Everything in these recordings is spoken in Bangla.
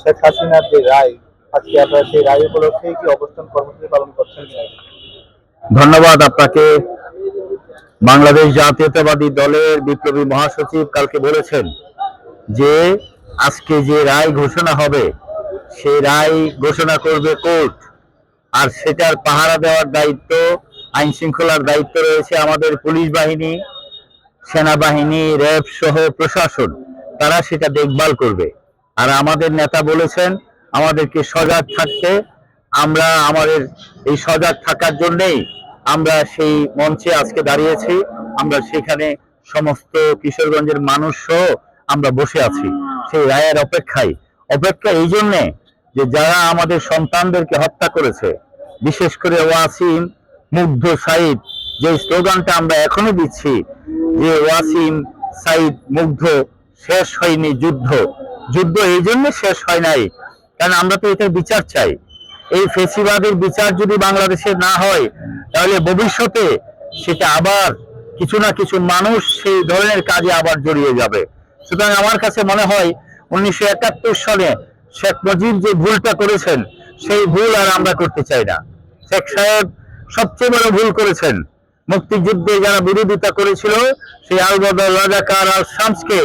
শেখ হাসিনার যে রায়, আজকে আপনারা সেই রায় উপলক্ষে কি অবস্থান কর্মসূচি পালন করছেন ধন্যবাদ আপনাকে। বাংলাদেশ জাতীয়তাবাদী দলের বিপ্লবী মহাসচিব কালকে বলেছেন যে, আজকে যে রায় ঘোষণা হবে, সেই রায় ঘোষণা করবে কোর্ট। আর সেটার পাহারা দেওয়ার দায়িত্ব আইন শৃঙ্খলার দায়িত্ব রয়েছে আমাদের পুলিশ বাহিনী, সেনাবাহিনী, র্যাব সহ প্রশাসন। তারা সেটা দেখভাল করবে। আর আমাদের নেতা বলেছেন, আমাদেরকে সজাগ থাকতে, আমরা আমাদের এই সজাগ থাকার জন্যেই আমরা সেই মঞ্চে আজকে দাঁড়িয়েছি। আমরা সেখানে সমস্ত কিশোরগঞ্জের মানুষ আমরা বসে আছি। সেই রায়ের অপেক্ষায়। অপেক্ষা এই জন্যে যে যারা আমাদের সন্তানদেরকে হত্যা করেছে, বিশেষ করে ওয়াসিম, মুগ্ধ সাইদ, যে স্লোগানটা আমরা এখনও দিচ্ছি, যে ওয়াসিম, সাইদ, মুগ্ধ শেষ হয়নি যুদ্ধ। যুদ্ধ এই জন্য শেষ হয় নাই। কারণ আমরা তো এটার বিচার চাই। এই ফেসিবাদের বিচার যদি বাংলাদেশে না হয়, তাহলে ভবিষ্যতে সেটা আবার কিছু না কিছু মানুষ সেই ধরনের কাজে আবার জড়িয়ে যাবে। সুতরাং আমার কাছে মনে হয়, উনিশশো একাত্তর সালে শেখ মুজিব যে ভুলটা করেছেন, সেই ভুল আর আমরা করতে চাই না। শেখ সাহেব সবচেয়ে বড় ভুল করেছেন। মুক্তিযুদ্ধে যারা বিরোধিতা করেছিল, সেই আলবদর রাজাকার আর শামসকে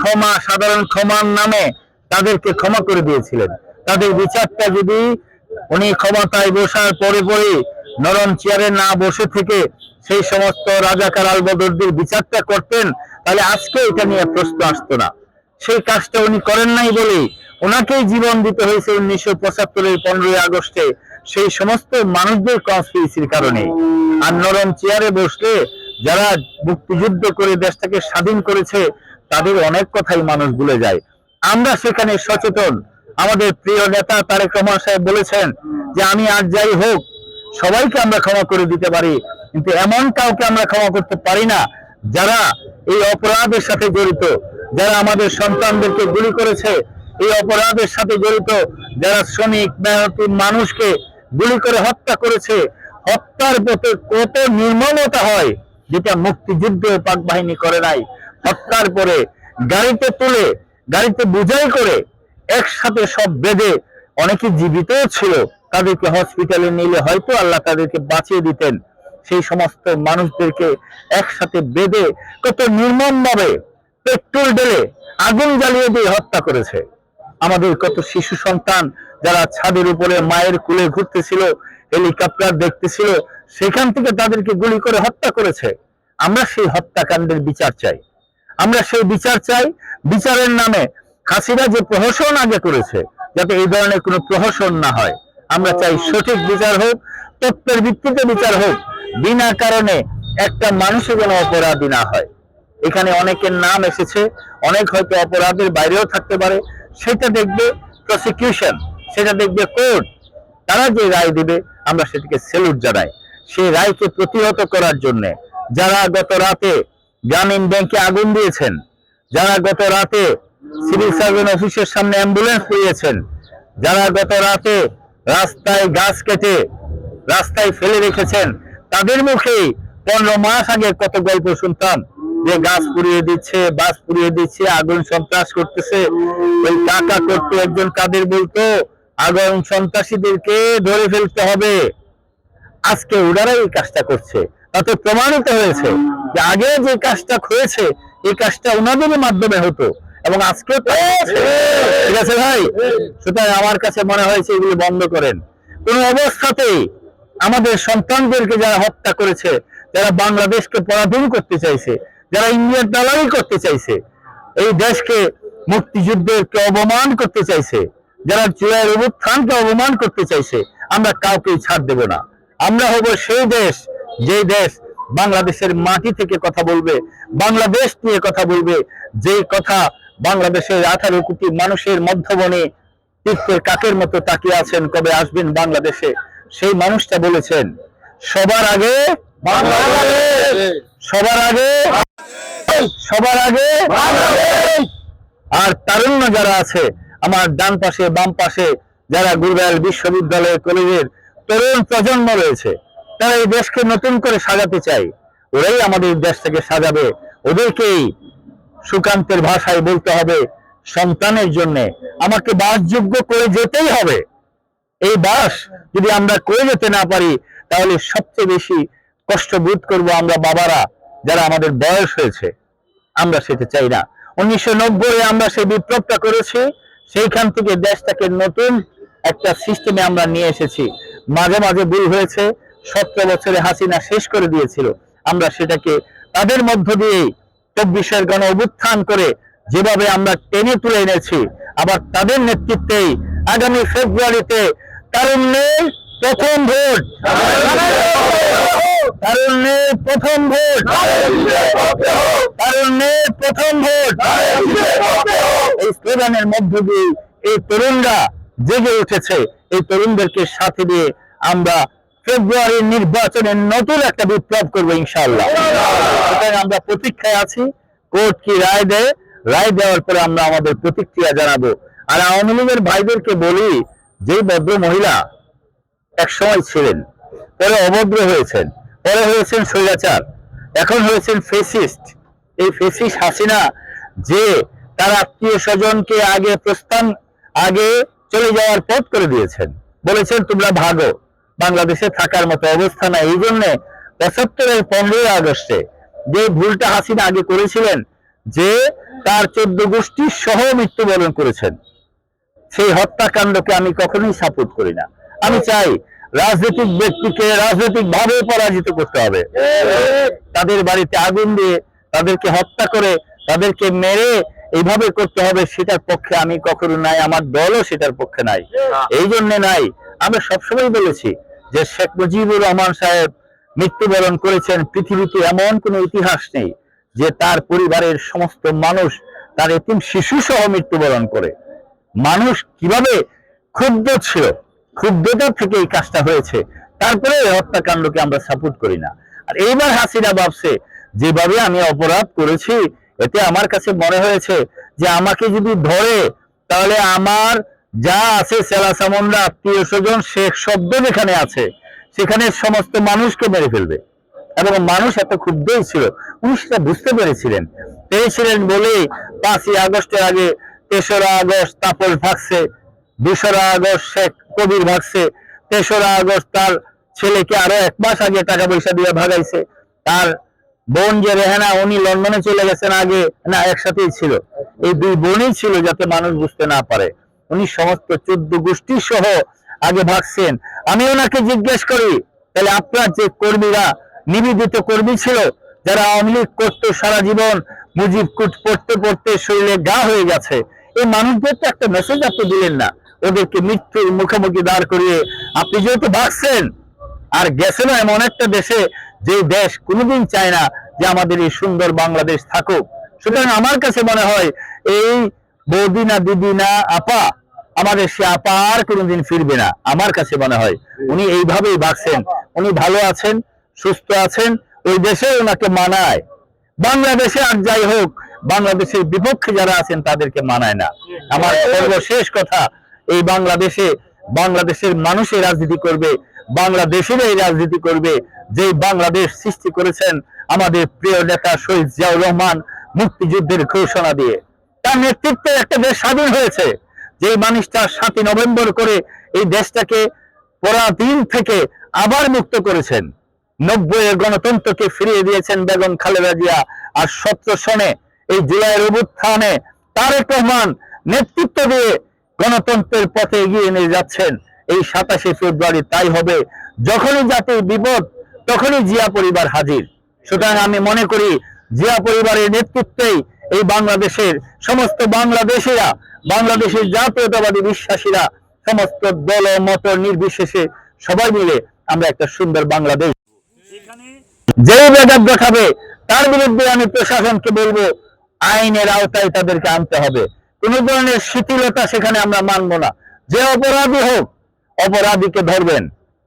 ক্ষমা, সাধারণ ক্ষমার নামে তাদেরকে ক্ষমা করে দিয়েছিলেন। তাদের বিচারটা যদি উনি ক্ষমতায় বসার পরে পরে নরম চেয়ারে না বসে থেকে সেই সমস্ত রাজাকার আলবদরদের বিচারটা করতেন, তাহলে আজকে এটা নিয়ে প্রশ্ন আসতো না। সেই কাজটা উনি করেন নাই বলে ওনাকেই জীবন দিতে হয়েছে উনিশশো পঁচাত্তরের পনেরোই আগস্টে। সেই সমস্ত মানুষদের কনস্পিরেসির কারণে। আর নরম চেয়ারে বসলে যারা মুক্তিযুদ্ধ করে দেশটাকে স্বাধীন করেছে, তাদের অনেক কথাই মানুষ ভুলে যায়। আমরা সেখানে সচেতন। আমাদের প্রিয় নেতা তারেক রহমান সাহেব বলেছেন যে, আমি আর যাই হোক, সবাইকে আমরা ক্ষমা করে দিতে পারি। কিন্তু এমন কাউকে আমরা ক্ষমা করতে পারি না যারা এই অপরাধের সাথে জড়িত, যারা আমাদের সন্তানদেরকে গুলি করেছে। এই অপরাধের সাথে জড়িত যারা শ্রমিক, মেহনতি মানুষকে গুলি করে হত্যা করেছে হত্যার পথে কত নির্মলতা হয়, যেটা মুক্তিযুদ্ধ পাক বাহিনী করে নাই। হত্যার পরে গাড়িতে তুলে, গাড়িতে বুঝাই করে একসাথে সব বেঁধে অনেকে জীবিতও ছিল, তাদেরকে হসপিটালে নিলে হয়তো আল্লাহ তাদেরকে বাঁচিয়ে দিতেন। সেই সমস্ত মানুষদেরকে একসাথে বেঁধে কত নির্মম ভাবে পেট্রোল ঢেলে আগুন জ্বালিয়ে দিয়ে হত্যা করেছে। আমাদের কত শিশু সন্তান যারা ছাদের উপরে মায়ের কুলে ঘুরতেছিল হেলিকপ্টার দেখতেছিল, সেখান থেকে তাদেরকে গুলি করে হত্যা করেছে। আমরা সেই হত্যাকাণ্ডের বিচার চাই। আমরা সেই বিচার চাই। বিচারের নামে হাসিনা যে প্রহসন আগে করেছে, যাতে এই ধরনের কোনো প্রহসন না হয়। আমরা চাই সঠিক বিচার হোক, তথ্যের ভিত্তিতে বিচার হোক। বিনা কারণে একটা মানুষের যেন অপরাধী না হয়। এখানে অনেকের নাম এসেছে, অনেক হয়তো অপরাধের বাইরেও থাকতে পারে। সেটা দেখবে প্রসিকিউশন সেটা দেখবে কোর্ট তারা যে রায় দিবে, আমরা সেটিকে সেলুট জানাই। সেই রায়কে প্রতিহত করার জন্য যারা গত রাতে গ্রামীণ ব্যাংকে আগুন দিয়েছেন, যারা গত রাতে সিভিল সার্জন অফিসের সামনে অ্যাম্বুলেন্স পেয়েছেন যারা গত রাতে রাস্তায় গাছ কেটে রাস্তায় ফেলে রেখেছেন, তাদের মুখেই পনেরো মাস আগে কত গল্প শুনতাম যে গাছ পুড়িয়ে দিচ্ছে বাস পুড়িয়ে দিচ্ছে, আগুন সন্ত্রাস করতেছে। ওই টাকা করতে একজন কাদের বলতো আগুন সন্ত্রাসীদেরকে ধরে ফেলতে হবে। আজকে ওনারাই এই কাজটা করছে। তাতে প্রমাণিত হয়েছে যে আগে যে কাজটা হয়েছে, এই কাজটা ওনাদের মাধ্যমে হতো। এবং আজকে ঠিক আছে ভাই? সুতরাং আমার কাছে মনে হয়েছে এগুলো বন্ধ করেন। কোন অবস্থাতেই আমাদের সন্তানদেরকে যারা হত্যা করেছে, যারা বাংলাদেশকে পরাধীন করতে চাইছে, যারা ইন্ডিয়ার দালালি করতে চাইছে, এই দেশকে মুক্তিযুদ্ধকে অবমান করতে চাইছে যারা চুয়ের অবস্থানকে অবমান করতে চাইছে, আমরা কাউকেই ছাড় দেব না। আমরা হব সেই দেশ যে দেশ বাংলাদেশের মাটি থেকে কথা বলবে, বাংলাদেশ নিয়ে কথা বলবে যে কথা বাংলাদেশের আঠারো কোটি মানুষের মধ্যবনে তীর্থের কাকের মতো তাকিয়ে আছেন, কবে আসবেন বাংলাদেশে? সেই মানুষটা বলেছেন, সবার আগে সবার আগে সবার আগে আর তারুণ্য যারা আছে আমার ডান পাশে, বাম পাশে যারা গুরবাল বিশ্ববিদ্যালয় কলেজের তরুণ প্রজন্ম রয়েছে, তারা এই দেশকে নতুন করে সাজাতে চাই ওরাই আমাদের দেশটাকে সাজাবে। ওদেরকেই সুকান্তের ভাষায় বলতে হবে, সন্তানের জন্য আমাকে বাসযোগ্য করে যেতেই হবে। এই বাস যদি আমরা করে যেতে না পারি, তাহলে সবচেয়ে বেশি কষ্ট বোধ করব আমরা বাবারা, যারা আমাদের বয়স হয়েছে। আমরা সেটা চাই না। উনিশশো নব্বই আমরা সেই বিপ্লবটা করেছি। সেইখান থেকে দেশটাকে নতুন একটা সিস্টেমে আমরা নিয়ে এসেছি। মাঝে মাঝে ভুল হয়েছে, সতেরো বছরে হাসিনা শেষ করে দিয়েছিল। আমরা সেটাকে তাদের মধ্য দিয়ে চব্বিশের গণ অভ্যুত্থান করে যেভাবে আমরা টেনে তুলে এনেছি, আবার তাদের নেতৃত্বেই আগামী ফেব্রুয়ারিতে তারুণ্যের প্রথম ভোট। তারুণ্যের প্রথম ভোট। তারুণ্যের প্রথম ভোট। এই স্লোগানের মধ্য দিয়ে এই তরুণরা জেগে উঠেছে। এই তরুণদেরকে সাথে দিয়ে আমরা নতুন একটা বিপ্লব সুতরাং আমরা প্রতীক্ষায় আছি, কোর্ট কি রায় দেয়? রায় দেওয়ার পরে আমরা আমাদের প্রতিক্রিয়া জানাব। আর আওয়ামী লীগের ভাইদেরকে বলি, যে ভদ্র মহিলা এক সময় ছিলেন, পরে অভদ্র হয়েছেন, পরে হয়েছেন স্বৈরাচার, এখন হয়েছেন ফেসিস্ট। এই ফেসিস্ট হাসিনা যে তার আত্মীয় স্বজনকে আগে প্রস্থান, আগে চলে যাওয়ার পথ করে দিয়েছেন। বলেছেন, তোমরা ভাগো। বাংলাদেশে থাকার মতো অবস্থা নাই। এই জন্য পঁচাত্তরের পনেরোই আগস্টে যে ভুলটা হাসিনা আগে করেছিলেন, যে তার চোদ্দ গোষ্ঠী সহ মৃত্যুবরণ করেছেন, সেই হত্যাকাণ্ডকে আমি কখনোই সাপোর্ট করি না। আমি চাই রাজনৈতিক ব্যক্তিকে রাজনৈতিক ভাবে পরাজিত করতে হবে। তাদের বাড়িতে আগুন দিয়ে তাদেরকে হত্যা করে তাদেরকে মেরে এইভাবে করতে হবে সেটার পক্ষে আমি কখনো নাই আমার দলও সেটার পক্ষে নাই। এই জন্য নাই। আমরা সবসময় বলেছি যে শেখ মুজিবুর রহমান সাহেব মৃত্যুবরণ করেছেন পৃথিবীতে এমন কোনো ইতিহাস নেই যে তার পরিবারের সমস্ত মানুষ তার এতিম শিশু সহ মৃত্যুবরণ করে। মানুষ কীভাবে ক্ষুব্ধ ছিল ক্ষুব্ধতা থেকে এই কাজটা হয়েছে তারপরে হত্যাকাণ্ডকে আমরা সাপোর্ট করি না। আর এইবার হাসিনা ভাবছে যেভাবে আমি অপরাধ করেছি, এতে আমার কাছে মনে হয়েছে যে আমাকে যদি ধরে, তাহলে আমার যা আছে সেলা সামন্দা আত্মীয় স্বজন শেখ শব্দ যেখানে আছে, সেখানে সমস্ত মানুষকে মেরে ফেলবে। এবং মানুষ এত ক্ষুব্ধই ছিল উনি সেটা বুঝতে পেরেছিলেন। পেরেছিলেন বলেই পাঁচই আগস্টের আগে তেসরা আগস্ট তাপস ভাগছে, দোসরা আগস্ট শেখ কবির ভাগছে, তেসরা আগস্ট তার ছেলেকে আরও এক মাস আগে টাকা পয়সা দিয়ে ভাগাইছে। তার বোন যে রেহানা, উনি লন্ডনে চলে গেছেন আগে, না, একসাথেই ছিল। এই দুই বোনই ছিল যাতে মানুষ বুঝতে না পারে। উনি সমস্ত চোদ্দ গোষ্ঠী সহ আগে ভাগছেন। আমি ওনাকে জিজ্ঞেস করি, তাহলে আপনার যে কর্মীরা, নিবেদিত কর্মী ছিল, যারা আওয়ামী লীগ করতো সারা জীবন, মুজিব কুট পড়তে পড়তে শরীরে গা হয়ে গেছে, এই মানুষদের তো একটা মেসেজ আপনি দিলেন না। ওদেরকে মৃত্যুর মুখোমুখি দাঁড় করিয়ে, আপনি যেহেতু ভাগছেন, আর গেছেন এমন একটা দেশে যে দেশ কোনোদিন চায় না যে আমাদের এই সুন্দর বাংলাদেশ থাকুক। সুতরাং আমার কাছে মনে হয়, এই বৌদি না দিদি না আপা, আমাদের সে আপা আর কোনোদিন ফিরবে না, আমার কাছে মনে হয়। উনি এইভাবেই ভাগছেন। উনি ভালো আছেন, সুস্থ আছেন, ওই দেশে ওনাকে মানায়। বাংলাদেশে আর যাই হোক, বাংলাদেশের বিপক্ষে যারা আছেন তাদেরকে মানায় না। আমার সর্বশেষ কথা, এই বাংলাদেশে, বাংলাদেশের মানুষের রাজনীতি করবে বাংলাদেশেরই রাজনীতি করবে যে বাংলাদেশ সৃষ্টি করেছেন আমাদের প্রিয় নেতা শহীদ জিয়াউর রহমান মুক্তিযুদ্ধের ঘোষণা দিয়ে। তার নেতৃত্বে একটা দেশ স্বাধীন হয়েছে যে মানুষটা সাতই নভেম্বর করে এই দেশটাকে পরাধীন থেকে আবার মুক্ত করেছেন। নব্বই গণতন্ত্রকে ফিরিয়ে দিয়েছেন বেগম খালেদা জিয়া, আর সতেরো সনে এই জুলাইয়ের অভ্যুত্থানে তারেক রহমান নেতৃত্ব দিয়ে গণতন্ত্রের পথে এগিয়ে নিয়ে যাচ্ছেন। এই সাতাশে ফেব্রুয়ারি তাই হবে। যখনই জাতির বিপদ, তখনই জিয়া পরিবার হাজির। সুতরাং আমি মনে করি, জিয়া পরিবারের নেতৃত্বেই এই বাংলাদেশের সমস্ত বাংলাদেশিরা, বাংলাদেশের জাতীয়তাবাদী বিশ্বাসীরা, সমস্ত দল মত নির্বিশেষে সবাই মিলে আমরা একটা সুন্দর বাংলাদেশ। যেই বেদাত দেখাবে, তার বিরুদ্ধে আমি প্রশাসনকে বলব, আইনের আওতায় তাদেরকে আনতে হবে। কোন ধরনের শিথিলতা সেখানে আমরা মানব না। যে অপরাধী হোক অপরাধীকে ধরবেন।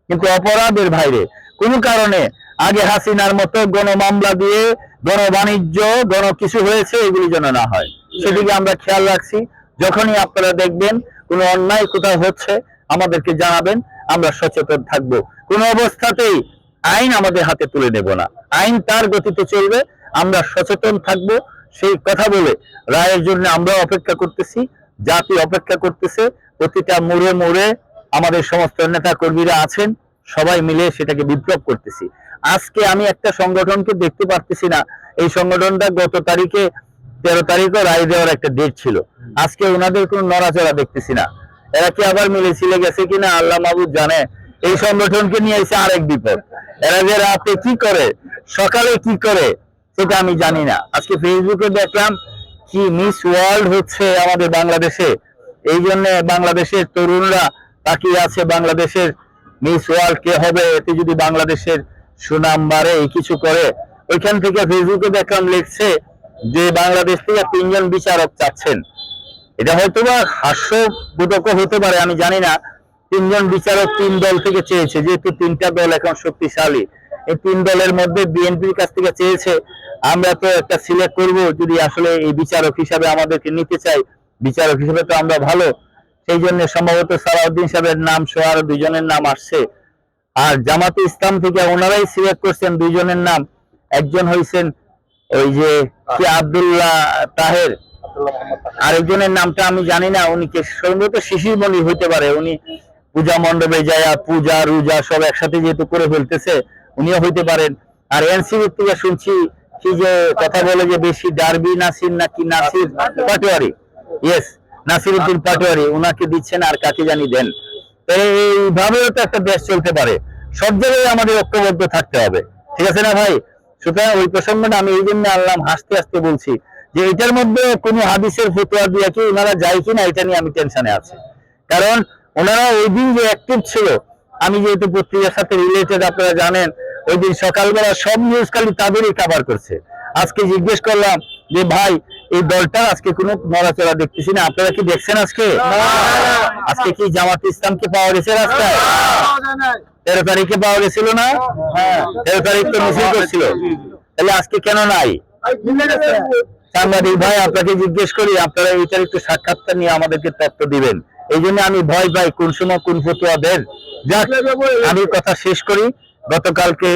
কিন্তু অপরাধের বাইরে কোন কারণে আগে হাসিনার মতো গণ মামলা দিয়ে, গণ বাণিজ্য, গণ কিছু হয়েছে, এগুলি যেন না হয়। সেদিকে আমরা খেয়াল রাখছি। যখনই আপনারা দেখবেন কোনো অন্যায় কোথাও হচ্ছে, আমাদেরকে জানাবেন, আমরা সচেতন থাকব। কোনো অবস্থাতেই আইন আমাদের হাতে তুলে নেব না। আইন তার গতিতে চলবে, আমরা সচেতন থাকব। সেই কথা বলে রায়ের জন্য আমরা অপেক্ষা করতেছি, জাতি অপেক্ষা করতেছে, প্রতিটা মোড়ে মোড়ে আমাদের সমস্ত নেতা কর্মীরা আছেন, সবাই মিলে সেটাকে বিপ্লব করতেছি। আজকে আমি একটা সংগঠনকে দেখতে পারতেছি না। এই সংগঠনটা গত তারিখে তেরো তারিখও রায় দেওয়ার একটা ডেট ছিল। আজকে ওনাদের কোনো নড়াচড়া দেখতেছি না। এরা কি আবার মিলে ছিলে গেছে কিনা আল্লাহ মাহবুব জানে। এই সংগঠনকে নিয়ে এসে আরেক বিপদ। এরা যে রাতে কি করে, সকালে কি করে, সেটা আমি জানি না। আজকে ফেসবুকে দেখলাম কি মিস ওয়ার্ল্ড হচ্ছে আমাদের বাংলাদেশে। এই জন্য বাংলাদেশের তরুণরা তাকিয়ে আছে বাংলাদেশের মিস ওয়ার্ল্ড কে হবে এতে যদি বাংলাদেশের সুনাম বাড়ে, এই কিছু করে। ওইখান থেকে ফেসবুকে দেখলাম লিখছে যে বাংলাদেশ থেকে তিনজন বিচারক চাচ্ছেন। এটা হয়তো বা হাস্যবোধকও হতে পারে, আমি জানি না। তিনজন বিচারক তিন দল থেকে চেয়েছে, যেহেতু তিনটা দল এখন শক্তিশালী। এই তিন দলের মধ্যে বিএনপির কাছ থেকে চেয়েছে, আমরা তো একটা সিলেক্ট করব, যদি আসলে এই বিচারক হিসাবে আমাদেরকে নিতে চাই বিচারক হিসেবে তো আমরা ভালো। সেই জন্য সম্ভবত সালাউদ্দিন সাহেবের নাম সহ আরও দুজনের নাম আসছে। আর জামাতে ইসলাম থেকে ওনারাই সিলেক্ট করছেন দুইজনের নাম। একজন হইছেন ওই যে কি আব্দুল্লাহ তাহের। আরেকজনের নামটা আমি জানি না উনি কে সম্ভবত শিশির মনি হইতে পারে। উনি পূজা মণ্ডপে যায় পূজা রুজা সব একসাথে যেহেতু করে ফেলতেছে উনিও হইতে পারেন। আর এনসিবি থেকে শুনছি কি যে কথা বলে যে বেশি ডারবি নাসির নাকি নাসির? পাটোয়ারি। ইয়েস নাসির উদ্দিন পাটোয়ারি উনাকে দিচ্ছেন আর কাকে জানি দেন। এইভাবেও তো একটা দেশ চলতে পারে। সব জায়গায় আমাদের ঐক্যবদ্ধ থাকতে হবে। ঠিক আছে না ভাই? সুতরাং ওই প্রসঙ্গটা আমি এই জন্য আনলাম হাসতে হাসতে বলছি যে এটার মধ্যে কোনো হাদিসের ফতোয়া দিয়ে কি ওনারা যায় কিনা এটা নিয়ে আমি টেনশনে আছি। কারণ ওনারা ওই দিন যে অ্যাক্টিভ ছিল আমি যেহেতু পত্রিকার সাথে রিলেটেড আপনারা জানেন ওই দিন সকালবেলা সব নিউজ খালি তাদেরই কাভার করছে। আজকে জিজ্ঞেস করলাম যে ভাই এই দলটা আজকে কোনো নড়াচড়া দেখতেছি না। আপনারা কি দেখছেন আজকে? আজকে কি জামাত ইসলামকে পাওয়া গেছে রাস্তায়? তেরো তারিখে পাওয়া গেছিল না? হ্যাঁ। তেরো তারিখ তো মিছিল করছিল। তাহলে আজকে কেন নাই? সাংবাদিক ভাই আপনাকে জিজ্ঞেস করি আপনারা এইটার একটু সাক্ষাৎকার নিয়ে আমাদেরকে তথ্য দিবেন। এই জন্য আমি ভয় পাই কোন সময় কোন ফতুয়া দেন। যাক আমি কথা শেষ করি। গতকালকে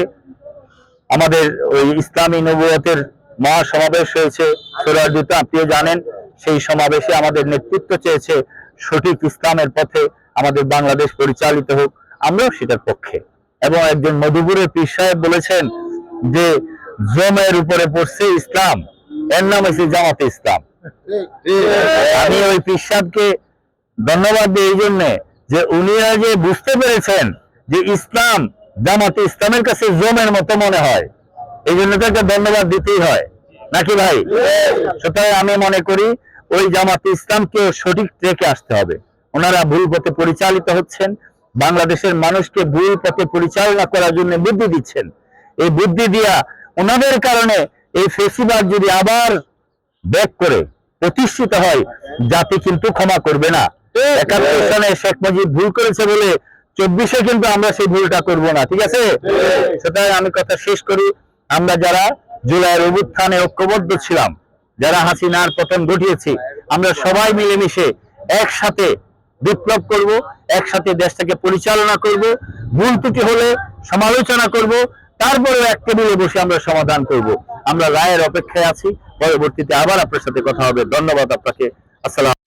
আমাদের ওই ইসলামী নবুয়তের মহাসমাবেশ হয়েছে। সোরারদিত আপনিও জানেন, সেই সমাবেশে আমাদের নেতৃত্ব চেয়েছে সঠিক ইসলামের পথে আমাদের বাংলাদেশ পরিচালিত হোক। আমরাও সেটার পক্ষে। এবং একজন মধুপুরের পীর সাহেব বলেছেন যে, জমের উপরে পড়ছে ইসলাম, এর নাম হচ্ছে জামাতে ইসলাম। আমি ওই পীর সাহেবকে ধন্যবাদ দিই এই জন্যে যে উনি যে বুঝতে পেরেছেন যে ইসলাম জামাতে ইসলামের কাছে জমের মতো মনে হয়। এই জন্য তো একটা ধন্যবাদ দিতেই হয়। নাকি ভাই? সুতরাং আমি মনে করি ওই জামাতে ইসলামকেও সঠিক ট্রেকে আসতে হবে। ওনারা ভুল পথে পরিচালিত হচ্ছেন, বাংলাদেশের মানুষকে ভুল পথে পরিচালনা করার জন্য বুদ্ধি দিচ্ছেন। এই বুদ্ধি দিয়া ওনাদের কারণে এই ফেসিবাদ যদি আবার ব্যাক করে, প্রতিষ্ঠিত হয়, জাতি কিন্তু ক্ষমা করবে না। একাত্তর সালে শেখ মুজিব ভুল করেছে বলে চব্বিশে কিন্তু আমরা সেই ভুলটা করব না, ঠিক আছে? সেটাই আমি কথা শেষ করি। আমরা যারা জুলাইয়ের অভ্যুত্থানে ঐক্যবদ্ধ ছিলাম, যারা হাসিনার পতন ঘটিয়েছি, আমরা সবাই মিলেমিশে একসাথে বিপ্লব করব, একসাথে দেশটাকে পরিচালনা করব, ভুল ত্রুটি হলে সমালোচনা করব, তারপরে এক টেবিলে বসে আমরা সমাধান করব। আমরা রায়ের অপেক্ষায় আছি, পরবর্তীতে আবার আপনার সাথে কথা হবে। ধন্যবাদ আপনাকে। আসসালাম।